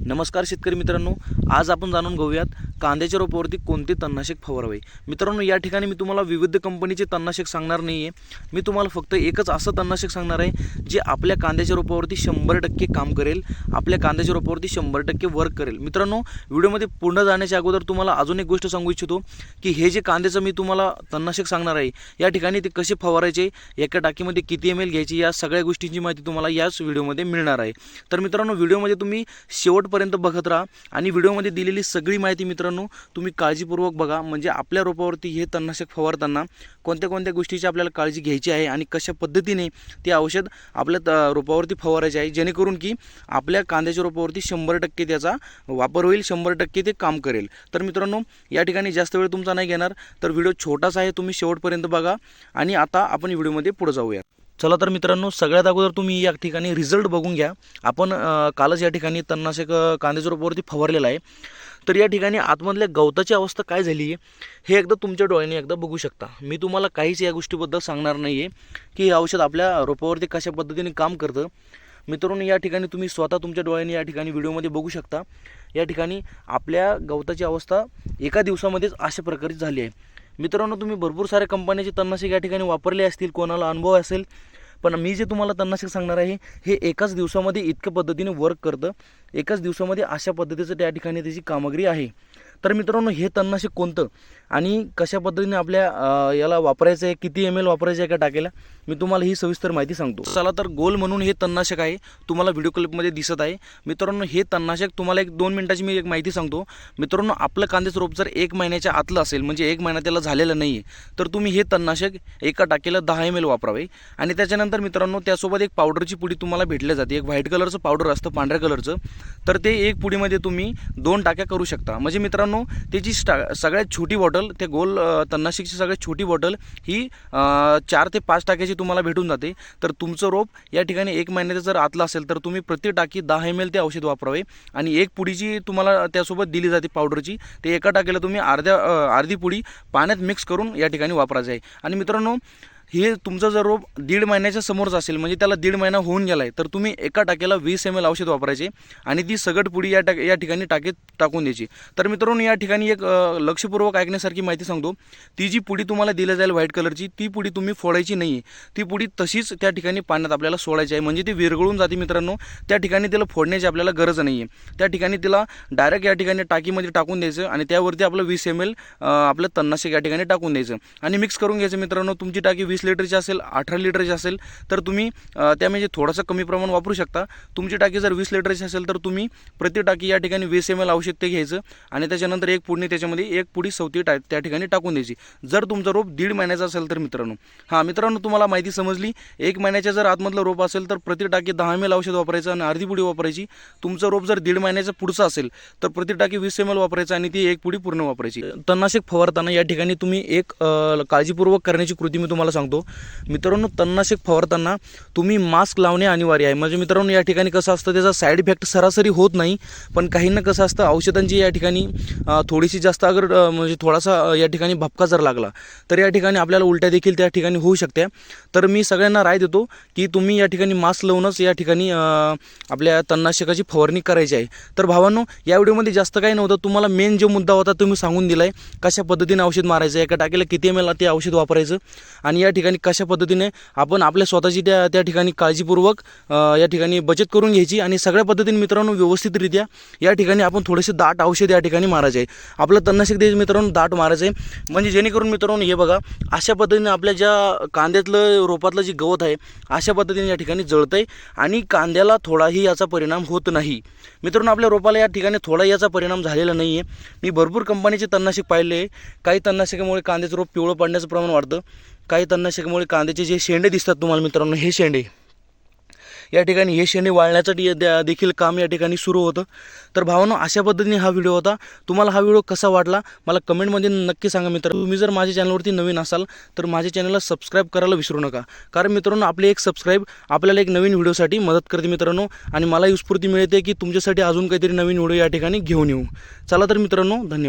नमस्कार शेतकरी मित्रांनो आज आपण जाणून घेऊयात कांद्याच्या रोपावरती कोणते तणनाशक फवारावे? मित्रांनो या ठिकाणी मी तुम्हाला विविध कंपनीचे तणनाशक सांगणार नाही आहे मी तुम्हाला फक्त एकच असं तणनाशक सांगणार आहे जे आपल्या कांद्याच्या रोपावरती शंभर टक्के काम करेल आपल्या कांद्याच्या रोपावरती शंभर टक्के वर्क करेल. मित्रांनो व्हिडिओमध्ये पूर्ण जाण्याच्या अगोदर तुम्हाला अजून एक गोष्ट सांगू इच्छितो की हे जे कांद्याचं मी तुम्हाला तणनाशक सांगणार आहे या ठिकाणी ते कसे फवारायचे एका टाकीमध्ये किती एम एल घ्यायची या सगळ्या गोष्टींची माहिती तुम्हाला याच व्हिडिओमध्ये मिळणार आहे. तर मित्रांनो व्हिडिओमध्ये तुम्ही शेवटपर्यंत बघत राहा आणि व्हिडिओमध्ये दिलेली सगळी माहिती मित्रांनो मित्रांनो तुम्ही काळजीपूर्वक बघा. म्हणजे आपल्या रोपावरती हे तणनाशक फवारताना कोणत्या कोणत्या गोष्टीची आपल्याला काळजी घ्यायची आहे आणि कशा पद्धतीने ते औषध आपल्या त रोपावरती फवारायचे आहे जेणेकरून की आपल्या कांद्याच्या रोपावरती शंभर टक्के त्याचा वापर होईल शंभर टक्के ते काम करेल. तर मित्रांनो या ठिकाणी जास्त वेळ तुमचा नाही घेणार. तर व्हिडिओ छोटासा आहे तुम्ही शेवटपर्यंत बघा. आणि आता आपण व्हिडिओमध्ये पुढे जाऊया चला तर मित्रांनो सगळ्यात अगोदर तुम्ही या ठिकाणी रिझल्ट बघून घ्या. आपण कालच या ठिकाणी तणनाशक कांद्याच्या रोपावरती फवारलेला आहे. तर या ठिकाणी आतमधल्या गवताची अवस्था काय झाली आहे हे एकदा तुमच्या डोळ्याने एकदा बघू शकता. मी तुम्हाला काहीच या गोष्टीबद्दल सांगणार नाही आहे की हे औषध आपल्या रोपावरती कशा पद्धतीने काम करतं. मित्रांनो या ठिकाणी तुम्ही स्वतः तुमच्या डोळ्याने या ठिकाणी व्हिडिओमध्ये बघू शकता. या ठिकाणी आपल्या गवताची अवस्था एका दिवसामध्येच अशा प्रकारे झाली आहे. मित्रांनो तुम्ही भरपूर साऱ्या कंपन्याचे तणनाशक या ठिकाणी वापरले असतील कोणाला अनुभव असेल पण मी जे तुम्हाला तन्नाशक सांगणार आहे हे एकाच दिवसामध्ये इतकं पद्धतीने वर्क करतं. एकाच दिवसामध्ये अशा पद्धतीचं त्या ठिकाणी त्याची कामगिरी आहे. तर मित्रांनो हे तणनाशक कोणतं? आणि कशा पद्धतीने आपल्या याला वापरायचं आहे? किती एम एल वापरायचं आहे का टाकायला? मी तुम्हाला ही सविस्तर माहिती सांगतो. चला तर गोल म्हणून हे तणनाशक आहे तुम्हाला व्हिडिओ क्लिपमध्ये दिसत आहे. मित्रांनो हे तणनाशक तुम्हाला एक दोन मिनिटाची मी एक माहिती सांगतो. मित्रांनो आपलं कांद्याचं रोप जर एक महिन्याच्या आतलं असेल म्हणजे एक महिना त्याला झालेलं नाही आहे तर तुम्ही हे तणनाशक एका टाकेला दहा एम एल वापरावे. आणि त्याच्यानंतर मित्रांनो त्यासोबत एक पावडरची पुडी तुम्हाला भेटली जाते. एक व्हाईट कलरचं पावडर असतं पांढऱ्या कलरचं. तर ते एक पुडीमध्ये तुम्ही दोन टाक्या करू शकता. म्हणजे मित्रांनो मित्रांनो त्याची स्टा सगळ्यात छोटी बॉटल ते गोल तन्नाशिकची सगळ्यात छोटी बॉटल ही चार ते पाच टाक्याची तुम्हाला भेटून जाते. तर तुमचं रोप या ठिकाणी एक महिन्याचं जर आतलं असेल तर तुम्ही प्रति टाकी दहा एम एल ते औषध वापरावे. आणि एक पुडीची तुम्हाला त्यासोबत दिली जाते पावडरची ते एका टाक्याला तुम्ही अर्ध्या अर्धी पुडी पाण्यात मिक्स करून या ठिकाणी वापरायचं आहे. आणि मित्रांनो हे तुमचं जर रोप दीड महिन्याच्या समोरच असेल म्हणजे त्याला दीड महिना होऊन गेला आहे तर तुम्ही एका टाक्याला वीस एम एल औषध वापरायचे आणि ती सगट पुडी या टाक या ठिकाणी टाकीत टाकून द्यायची. तर मित्रांनो या ठिकाणी एक लक्षपूर्वक ऐकण्यासारखी माहिती सांगतो. ती जी पुडी तुम्हाला दिली जाईल व्हाईट कलरची ती पुडी तुम्ही फोडायची नाही आहे ती पुडी तशीच त्या ठिकाणी पाण्यात आपल्याला सोडायची आहे. म्हणजे ती विरघळून जाते मित्रांनो. त्या ठिकाणी तिला फोडण्याची आपल्याला गरज नाही आहे त्या ठिकाणी तिला डायरेक्ट या ठिकाणी टाकीमध्ये टाकून द्यायचं आणि त्यावरती आपलं वीस एम एल आपलं तन्नाशक या ठिकाणी टाकून द्यायचं. आणि मिक्स करून घ्यायचं मित्रांनो तुमची टाकी वीस लिटरची असेल अठरा लिटरची असेल तर तुम्ही त्यामध्ये त्या म्हणजे थोडंसं कमी प्रमाण वापरू शकता. तुमची टाकी जर वीस लिटरची असेल तर तुम्ही प्रति टाकी या ठिकाणी वीस एम एल औषध ते घ्यायचं आणि त्याच्यानंतर एक पुढणी त्याच्यामध्ये एक पुडी सवती टा त्या ठिकाणी टाकून द्यायची. जर तुमचं रोप दीड महिन्याचा असेल तर मित्रांनो. हां मित्रांनो तुम्हाला माहिती समजली. एक महिन्याच्या जर आतमधलं रोप असेल तर प्रति टाकी दहा एम एल औषध वापरायचं आणि अर्धी पुडी वापरायची. तुमचं रोप जर दीड महिन्याचं पुढचं असेल तर प्रति टाकी वीस एम एल वापरायचं आणि ती एक पुडी पूर्ण वापरायची. तणनाशक फवारताना या ठिकाणी तुम्ही एक काळजीपूर्वक करण्याची कृती मी तुम्हाला सांगतो. मित्रांनो तणनाशक फवारताना तुम्ही मास्क लावणे अनिवार्य आहे. म्हणजे मित्रांनो या ठिकाणी कसं असतं त्याचा साईड इफेक्ट सरासरी होत नाही पण काहींना कसं असतं औषधांची या ठिकाणी थोडीशी जास्त अगर म्हणजे थोडासा या ठिकाणी भपका जर लागला तर या ठिकाणी आपल्याला उलट्या देखील त्या ठिकाणी होऊ शकत्या. तर मी सगळ्यांना राय देतो की तुम्ही या ठिकाणी मास्क लावूनच या ठिकाणी आपल्या तणनाशकाची फवारणी करायची आहे. तर भावांनो या व्हिडिओमध्ये जास्त काही नव्हतं. तुम्हाला मेन जो मुद्दा होता तुम्ही सांगून दिला आहे कशा पद्धतीने औषध मारायचं एका टाकीला किती एम एल ते औषध वापरायचं आणि या ठिकाणी ठिकाणी कशा पद्धतीने आपण आपल्या स्वतःची त्या त्या ठिकाणी काळजीपूर्वक या ठिकाणी बचत करून घ्यायची आणि सगळ्या पद्धतीने मित्रांनो व्यवस्थितरित्या या ठिकाणी आपण थोडेसे दाट औषध या ठिकाणी मारायचे. आहे आपलं तणनाशक द्यायचं मित्रांनो दाट मारायचं. आहे म्हणजे जेणेकरून मित्रांनो हे बघा अशा पद्धतीने आपल्या ज्या कांद्यातलं रोपातलं जे गवत आहे अशा पद्धतीने या ठिकाणी जळतं आहे आणि कांद्याला थोडाही याचा परिणाम होत नाही. मित्रांनो आपल्या रोपाला या ठिकाणी थोडा याचा परिणाम झालेला नाही आहे मी भरपूर कंपनीचे तणनाशक पाहिले. आहे काही तणनाशकामुळे कांद्याचं रोप पिवळं पडण्याचं प्रमाण वाढतं. काही तणनाशकामुळे कांद्याचे जे शेंडे दिसतात तुम्हाला मित्रांनो हे शेंडे. या ठिकाणी हे शेंडे वाळण्यासाठी द्या- देखील काम या ठिकाणी सुरू होतं. तर भावानो अशा पद्धतीने हा व्हिडिओ होता. तुम्हाला हा व्हिडिओ कसा वाटला? मला कमेंटमध्ये नक्की सांगा मित्र. तुम्ही जर माझ्या चॅनलवरती नवीन असाल तर माझ्या चॅनलला सबस्क्राईब करायला विसरू नका. कारण मित्रांनो आपले एक सबस्क्राईब आपल्याला एक नवीन व्हिडिओसाठी मदत करते मित्रांनो. आणि मला ही स्फूर्ती मिळते की तुमच्यासाठी अजून काहीतरी नवीन व्हिडिओ या ठिकाणी घेऊन येऊ. चला तर मित्रांनो धन्यवाद.